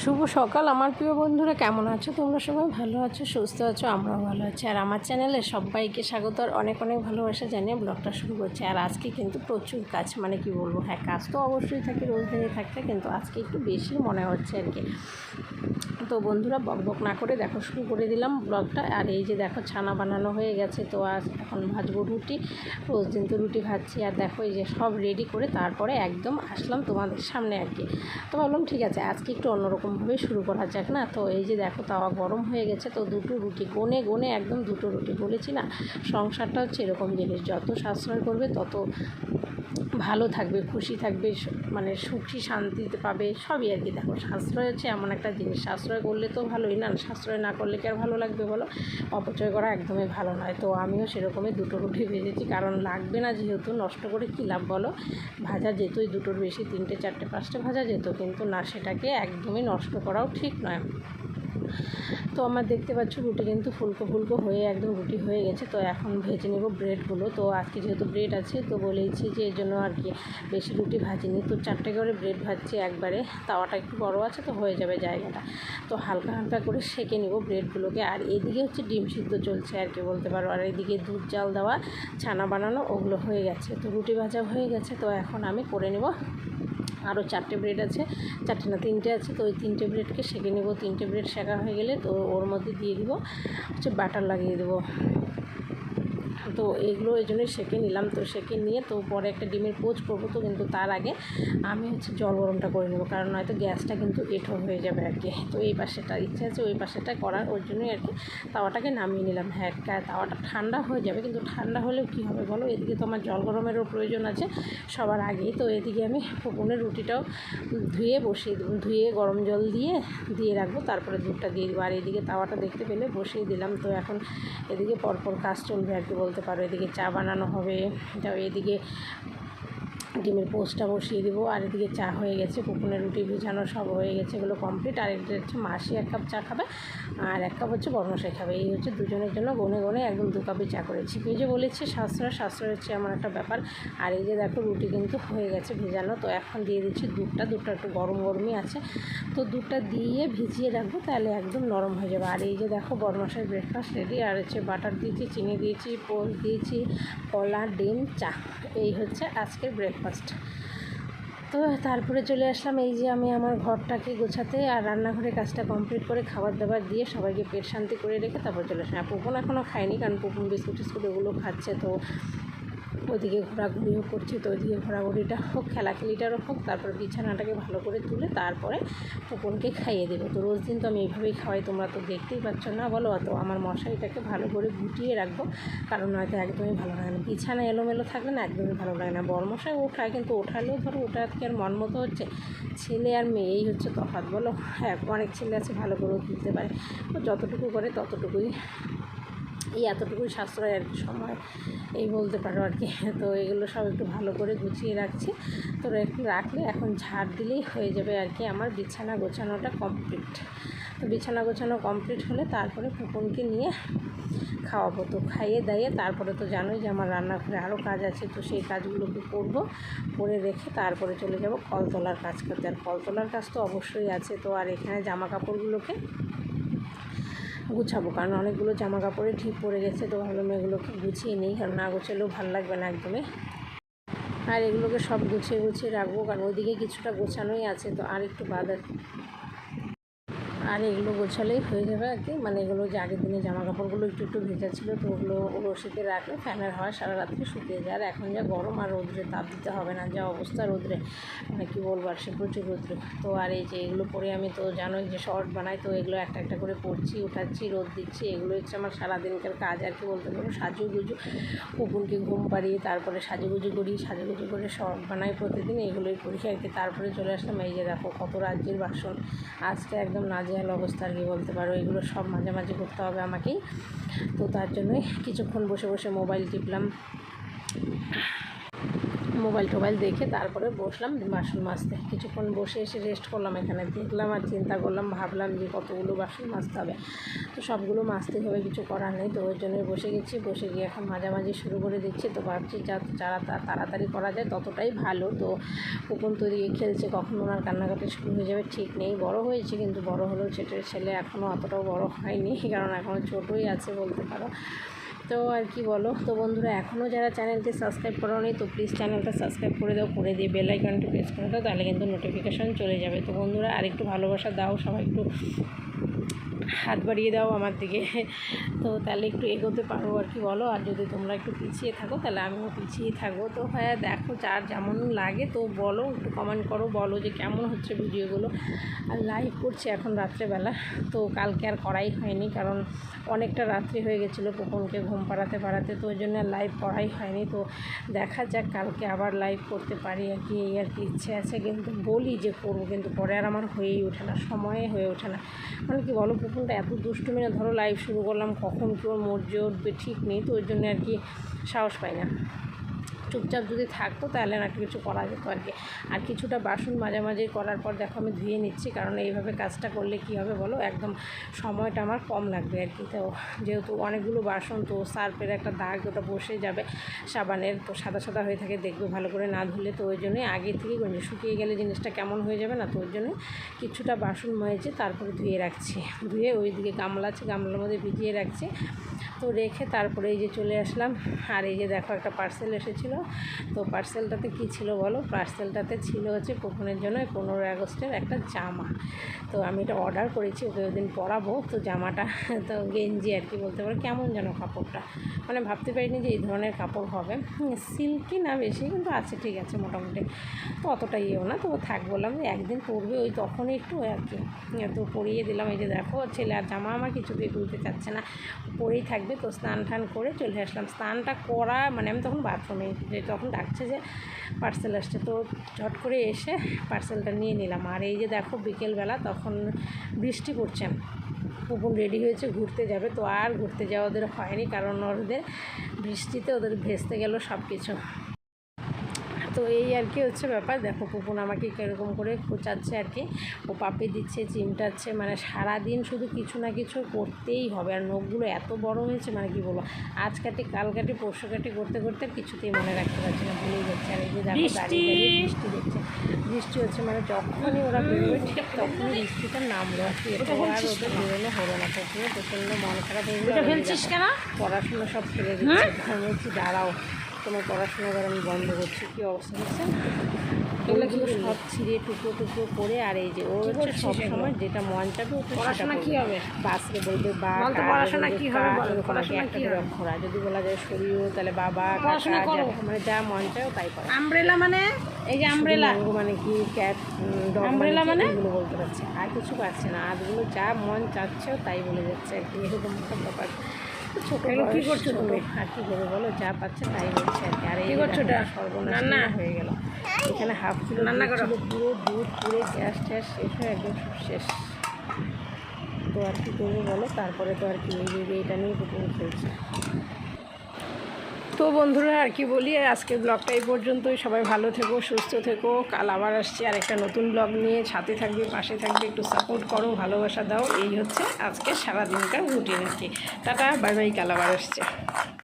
শুভ সকাল আমার প্রিয় বন্ধুরা, কেমন আছো? তোমরা সবাই ভালো আছো, সুস্থ আছো, আমরাও ভালো আছি। আর আমার চ্যানেলে সবাইকে স্বাগত, আর অনেক অনেক ভালোবাসা জানিয়ে ব্লগটা শুরু করছি। আর আজকে কিন্তু প্রচুর কাজ মানে কি বলব হ্যাঁ কাজ তো অবশ্যই থাকে, রোজ দিনই থাকতে, কিন্তু আজকে একটু বেশি মনে হচ্ছে আর কি। তো বন্ধুরা, বক বক না করে দেখো, শুরু করে দিলাম ব্লগটা। আর এই যে দেখো, ছানা বানানো হয়ে গেছে, তো আজ এখন ভাজবো রুটি। রোজ দিন তো রুটি ভাজছি, আর দেখো এই যে সব রেডি করে তারপরে একদম আসলাম তোমাদের সামনে আর কি। তো ভাবলাম ঠিক আছে, আজকে একটু অন্যরকমভাবে শুরু করা যাক না। তো এই যে দেখো, তাওয়া গরম হয়ে গেছে, তো দুটো রুটি, গনে গনে একদম দুটো রুটি বলেছি না? সংসারটা হচ্ছে এরকম জিনিস, যত সাশ্রয় করবে তত ভালো থাকবে, খুশি থাকবে মানে সুখী শান্তিতে পাবে, সবই আর কি। দেখো, সাশ্রয় হচ্ছে এমন একটা জিনিস। সাশ্রয় করলে তো ভালোই না, সাশ্রয় না করলে কি আর ভালো লাগবে বলো? অপচয় করা একদমই ভালো নয়। তো আমিও সেরকমই দুটো রুটি ভেজেছি, কারণ লাগবে না যেহেতু, নষ্ট করে কী লাভ বলো? ভাজা যেতই দুটোর বেশি, তিনটে, চারটে, পাঁচটা ভাজা যেত, কিন্তু না সেটাকে একদমই নষ্ট করাও ঠিক নয়। তো আমার দেখতে পাচ্ছ রুটি কিন্তু ফুলকো ফুলকো হয়ে একদম রুটি হয়ে গেছে। তো এখন ভেজে নেব ব্রেডগুলো। তো আজকে যেহেতু ব্রেড আছে, তো বলেইছি যে এর জন্য আর কি বেশি রুটি ভাজিনি। তো চারটে করে ব্রেড ভাজছি একবারে। তাওয়াটা একটু বড় আছে তো হয়ে যাবে জায়গাটা। তো হালকা হালকা করে সেঁকে নেব ব্রেডগুলোকে। আর এদিকে হচ্ছে ডিম সিদ্ধ চলছে আর কি বলতে পারো। আর এদিকে দুধ, জাল দেওয়া, ছানা বানানো, ওগুলো হয়ে গেছে। তো রুটি ভাজা হয়ে গেছে। তো এখন আমি করে নেব আরও চারটে ব্রেড আছে, চারটে না তিনটে আছে, তো ওই তিনটে ব্রেডকে সেঁকে নেব। তিনটে ব্রেড সেঁকা হয়ে গেলে তো ওর মধ্যে দিয়ে দিব, হচ্ছে বাটার লাগিয়ে দেবো। তো এগুলো এই জন্যই সেঁকে নিলাম। তো সেঁকে নিয়ে তো পরে একটা ডিমের পোচ করব তো কিন্তু তার আগে আমি হচ্ছে জল গরমটা করে নেব, কারণ নয়তো গ্যাসটা কিন্তু এঁঠো হয়ে যাবে আর কি। তো এই পাশেটা, ইচ্ছে আছে ওই পাশেটা করার, ওর জন্যই আর কি তাওয়াটাকে নামিয়ে নিলাম। হ্যাঁ তাওয়াটা ঠান্ডা হয়ে যাবে, কিন্তু ঠান্ডা হলেও কী হবে বলো? এদিকে তো আমার জল গরমেরও প্রয়োজন আছে সবার আগেই। তো এদিকে আমি ফোপনের রুটিটাও ধুয়ে বসিয়ে দেবো, ধুয়ে গরম জল দিয়ে দিয়ে রাখব, তারপরে দুধটা দিয়ে দেবো। আর এদিকে তাওয়াটা দেখতে পেলে বসিয়ে দিলাম। তো এখন এদিকে পরপর কাজ চলবে আর কি বলতে পারো এদিকে চা বানানো হবে। তাও এদিকে ডিমের পোস্টটা বসিয়ে দেবো আর এদিকে চা হয়ে গেছে পুকুনের রুটি ভিজানো সব হয়ে গেছে এগুলো কমপ্লিট আর এটা হচ্ছে মাসি এক কাপ চা খাবে আর এক কাপ হচ্ছে বর্মশাই খাবে। এই হচ্ছে দুজনের জন্য গনে গনে একদম দু কাপই চা করেছি। এই যে বলেছি সাশ্রয় সাশ্রয় হচ্ছে এমন একটা ব্যাপার। আর এই যে দেখো রুটি কিন্তু হয়ে গেছে ভেজানো, তো এখন দিয়ে দিচ্ছি দুধটা দুধটা একটু গরম গরমই আছে। তো দুধটা দিয়ে ভিজিয়ে রাখব তাহলে একদম নরম হয়ে যাবে। আর এই যে দেখো বরমাসের ব্রেকফাস্ট রেডি আর হচ্ছে বাটার দিয়েছি, চিনি দিয়েছি, পোল দিয়েছি, কলা, ডিম, চা। এই হচ্ছে আজকের ব্রেকফাস্ট তো তারপরে চলে আসলাম এই যে আমি আমার ঘরটাকে গোছাতে আর রান্নাঘরের কাজটা কমপ্লিট করে খাবার দাবার দিয়ে সবাইকে পেট শান্তি করে রেখে তারপর চলে আসলাম। আর পুকুন এখনও খায়নি কারণ পুকুন বিস্কুট টিস্কুট ওগুলো খাচ্ছে তো ওইদিকে ঘোরাঘুরিও করছি তো ওইদিকে ঘোরাঘুরিটা হোক, খেলাখেলিটারও হোক, তারপর বিছানাটাকে ভালো করে তুলে তারপরে পুপনকে খাইয়ে দেবো। তো রোজ দিন তো আমি এইভাবেই খাওয়াই, তোমরা তো দেখতেই পাচ্ছ না বলো। তো আমার মশারিটাকে ভালো করে গুটিয়ে রাখব, কারণ হয়তো একদমই ভালো লাগে না। বিছানা এলোমেলো থাকলে না একদমই ভালো লাগে না। বর্মশাই ওঠায় কিন্তু ওঠালেও ধরো ওটা কি আর মন মতো হচ্ছে। ছেলে আর মেয়েই হচ্ছে তফাৎ বলো। হ্যাঁ অনেক ছেলে আছে ভালো করেও তুলতে পারে। যতটুকু করে ততটুকুই এই এতটুকুই সাশ্রয় আর সময়, এই বলতে পারো আর কি। তো এগুলো সব একটু ভালো করে গুছিয়ে রাখছি। তো একটু রাখলে এখন ঝাড় দিলেই হয়ে যাবে আর কি আমার বিছানা গোছানোটা কমপ্লিট। তো বিছানা গোছানো কমপ্লিট হলে তারপরে পুপনকে নিয়ে খাওয়াবো। তো খাইয়ে দাইয়ে তারপরে তো জানোই যে আমার রান্নাঘরে আরও কাজ আছে, তো সেই কাজগুলোকে করব, করে রেখে তারপরে চলে যাব কলতলার কাজ করতে। আর কলতলার কাজ তো অবশ্যই আছে। তো আর এখানে জামা কাপড়গুলোকে গুছাবো, কারণ অনেকগুলো জামা কাপড়ে ঠিক পড়ে গেছে, তো ভাবলাম এগুলোকে গুছিয়ে নিই, কারণ না গুছালেও ভালো লাগবে না একদমই। আর এগুলোকে সব গুছিয়ে গুছিয়ে রাখব, কারণ ওইদিকে কিছুটা গোছানোই আছে, তো আর একটু বাদ আছে আর এগুলো গোছালেই হয়ে যাবে আর কি। মানে এগুলো যে আগের দিনে জামা কাপড়গুলো একটু একটু ভেজা ছিল, তো ওগুলো রশিতে রাখলে ফ্যানের হাওয়া সারা রাত্রি শুকিয়ে যায়। আর এখন যা গরম আর রোদ্রে তাপ দিতে হবে না। যা অবস্থা রোদ্রে মানে কী বলব আর সে প্রচুর রোদ্রে। তো আর এই যে এগুলো পরে আমি তো জানোই যে শর্ট বানাই, তো এগুলো একটা একটা করে পরছি, উঠাচ্ছি, রোদ দিচ্ছি। এগুলো হচ্ছে আমার সারাদিনকার কাজ আর কি বলতে পারো সাজুগুজু কুকুরকে ঘুম পাড়িয়ে তারপরে সাজুগুজু করি সাজুগুজু করে শর্ট বানাই প্রতিদিন। এগুলোই করি আর কি। তারপরে চলে আসলাম, এই যে দেখো কত রাজ্যের বাসন। আজকে একদম নাজেহাল অবস্থা আর কি বলতে পারো, এগুলো সব মাঝে মাঝে করতে হবে আমাকেই। তো তার জন্যই কিছুক্ষণ বসে বসে মোবাইল টিপলাম। মোবাইল টোবাইল দেখে তারপরে বসলাম বাসন মাজতে। কিছুক্ষণ বসে এসে রেস্ট করলাম এখানে। দেখলাম আর চিন্তা করলাম, ভাবলাম যে কতগুলো বাসন মাজতে হবে। তো সবগুলো মাজতে হবে, কিছু করার নেই। তো ওই জন্যই বসে গেছি। বসে গিয়ে এখন মাঝামাঝি শুরু করে দিচ্ছি। তো ভাবছি যা যারা তাড়াতাড়ি করা যায় ততটাই ভালো। তো কুপন তৈরি খেলছে, কখন ওনার কান্নাকাটি শুরু হয়ে যাবে, ঠিক নেই। বড় হয়েছে কিন্তু বড় হলেও ছেলের ছেলে এখনও অতটাও বড় হয়নি। কারণ এখনও ছোটোই আছে বলতে পারো। তো আর কি বলো? তো বন্ধুরা এখনও যারা চ্যানেলটি সাবস্ক্রাইব করো নি তো প্লিজ চ্যানেলটা সাবস্ক্রাইব করে দাও, করে দিয়ে বেল আইকনটি প্রেস করে দাও, তাহলে কিন্তু নোটিফিকেশান চলে যাবে। তো বন্ধুরা, আরেকটু ভালোবাসা দাও, সবাই একটু হাত বাড়িয়ে দাও আমার দিকে। তো তাহলে একটু এগোতে পারব আর কি বলো। আর যদি তোমরা একটু পিছিয়ে থাকো, তাহলে আমিও পিছিয়ে থাকব। তো হ্যাঁ দেখো যার যেমন লাগে তো বলো, একটু কমেন্ট করো, বলো যে কেমন হচ্ছে ভিডিওগুলো। আর লাইভ করছি এখন রাত্রেবেলা। তো কালকে আর করাই হয়নি কারণ অনেকটা রাত্রি হয়ে গেছিল পুপনকে ঘুম পাড়াতে পাড়াতে। তো ওই জন্য লাইভ করাই হয়নি। তো দেখা যাক কালকে আবার লাইভ করতে পারি আর কি, এই আর কি ইচ্ছে আছে। কিন্তু বলি যে করব, কিন্তু পরে আর আমার হয়েই ওঠে না, সময়ে হয়ে ওঠে না। মানে কি বলো পুকুনটা এত দুষ্টু না, ধরো লাইভ শুরু করলাম, কখন কেউ মর্জে উঠবে ঠিক নেই, তো ওই জন্য আর কি সাহস পাই না। চুপচাপ যদি থাকতো, তাহলে না কিছু করা যেত আর কি। আর কিছুটা বাসন মাঝামাঝি করার পর দেখো আমি ধুয়ে নিচ্ছি, কারণ এইভাবে কাজটা করলে কি হবে বলো? একদম সময়টা আমার কম লাগবে আর কি। তো যেহেতু অনেকগুলো বাসন, তো সার্ফের একটা দাগ ওটা বসে যাবে, সাবানের তো সাদা সাদা হয়ে থাকে, দেখবে ভালো করে না ধুলে, তো ওই জন্যই আগে থেকেই নিই। শুকিয়ে গেলে জিনিসটা কেমন হয়ে যাবে না, তো ওই জন্য কিছুটা বাসন ময়েছে তারপরে ধুয়ে রাখছি। ধুয়ে ওইদিকে গামলা আছে, গামলার মধ্যে ভিজিয়ে রাখছি। তো রেখে তারপরে এই যে চলে আসলাম, আর এই যে দেখো একটা পার্সেল এসেছিল তো পার্সেলটাতে কী ছিল বলো? পার্সেলটাতে ছিল হচ্ছে পুকুনের জন্য পনেরোই আগস্টের একটা জামা। তো আমি এটা অর্ডার করেছি, ওকে ওই দিন পরাবো। তো জামাটা, তো গেঞ্জি আর কি বলতে পারো, কেমন যেন কাপড়টা। মানে ভাবতে পারিনি যে এই ধরনের কাপড় হবে। সিল্কি না বেশি, কিন্তু আছে, ঠিক আছে, মোটামুটি। তো অতটা ইয়েও না তো থাক, বললাম যে একদিন পরবে, ওই তখন একটু আর কি। তো পরিয়ে দিলাম, এই যে দেখো, ছেলে আর জামা আমার কিছুতেই তুলতে চাচ্ছে না। পরেই থাকবে, তো স্নান টান করে চলে আসলাম। স্নানটা করা মানে আমি তখন বাথরুমে যে তখন ডাকছে যে পার্সেল আসছে। তো ঝট করে এসে পার্সেলটা নিয়ে নিলাম। আর এই যে দেখো বিকেলবেলা তখন বৃষ্টি পড়ছে। পুকুর রেডি হয়েছে, ঘুরতে যাবে। তো আর ঘুরতে যাওয়া ওদের হয়নি কারণ ওদের বৃষ্টিতে ওদের ভেস্তে গেল সব কিছু এই আর কি হচ্ছে ব্যাপার। দেখো পুপুন আমাকে কীরকম করে খোঁচাচ্ছে আর কি। ও পাপে দিচ্ছে চিমটাচ্ছে মানে সারাদিন শুধু কিছু না কিছু করতেই হবে। আর নখগুলো এত বড় হয়েছে মানে কি বলব? আজ কাটি কাল কাটি পরশু কাটি করতে করতে কিছুতেই মনে রাখতে পারছি না ভুলেই যাচ্ছে। আর এই যে দেখো দাঁড়িয়ে দাঁড়িয়ে বৃষ্টি দেখছে। বৃষ্টি হচ্ছে মানে যখনই ওরা বেরোবে ঠিক তখনই বৃষ্টিটা নামলো আর কি আর ওদের বেরোনো হলো না প্রথমে প্রচণ্ড মন খারাপ হয়ে পড়াশুনো সব ফেলে দিচ্ছে। আমি দাঁড়াও। তোমার পড়াশোনা এবার আমি বন্ধ করছি। কী অবস্থা হচ্ছে এগুলো সব ছিঁড়ে টুকরো টুকরো করে আর এই যে ও হচ্ছে সব সময় যেটা মন চাবে ও পড়াশোনা কী হবে? বাসকে বলবে বা পড়াশোনা কী হবে পড়াশোনা কি অক্ষরা। যদি বলা যায় শরীর তাহলে বাবা পড়াশোনা করো। মানে যা মন চায় তাই করে। আমব্রেলা মানে? এই যে আমব্রেলা। মানে কি ক্যাট Umbrella মানে? এগুলো বলতে পারছে আর কিছু পারছে না। আজগুলো যা মন চাচ্ছে তাই বলে যাচ্ছে আর কি। এরকম একটা ব্যাপার। ছোট এগুলো কি করছ তুমি? আর কি করব বলো যা পাচ্ছে তাই বলছে আর কি আর এই করছ এটা? সর্বনাশ? হয়ে গেল এখানে হাফ কিলো রান্না করো। পুরো দুধ পুরো গ্যাস ট্যাস শেষ হয়ে একদম শেষ তো আর কি করব বলো তারপরে তো আর কি এই এইটা নিয়ে কুকুর খেলছে তো বন্ধুরা, আর কি বলি, আজকের ব্লগটা এই পর্যন্তই। সবাই ভালো থেকো, সুস্থ থেকো। কাল আবার আসছি আর একটা নতুন ব্লগ নিয়ে। ছাতে থাকবে, পাশে থাকবে, একটু সাপোর্ট করো, ভালোবাসা দাও। এই হচ্ছে আজকে সারাদিনকার রুটিন আর কি। টাটা, বাই বাই, কাল আবার আসছে।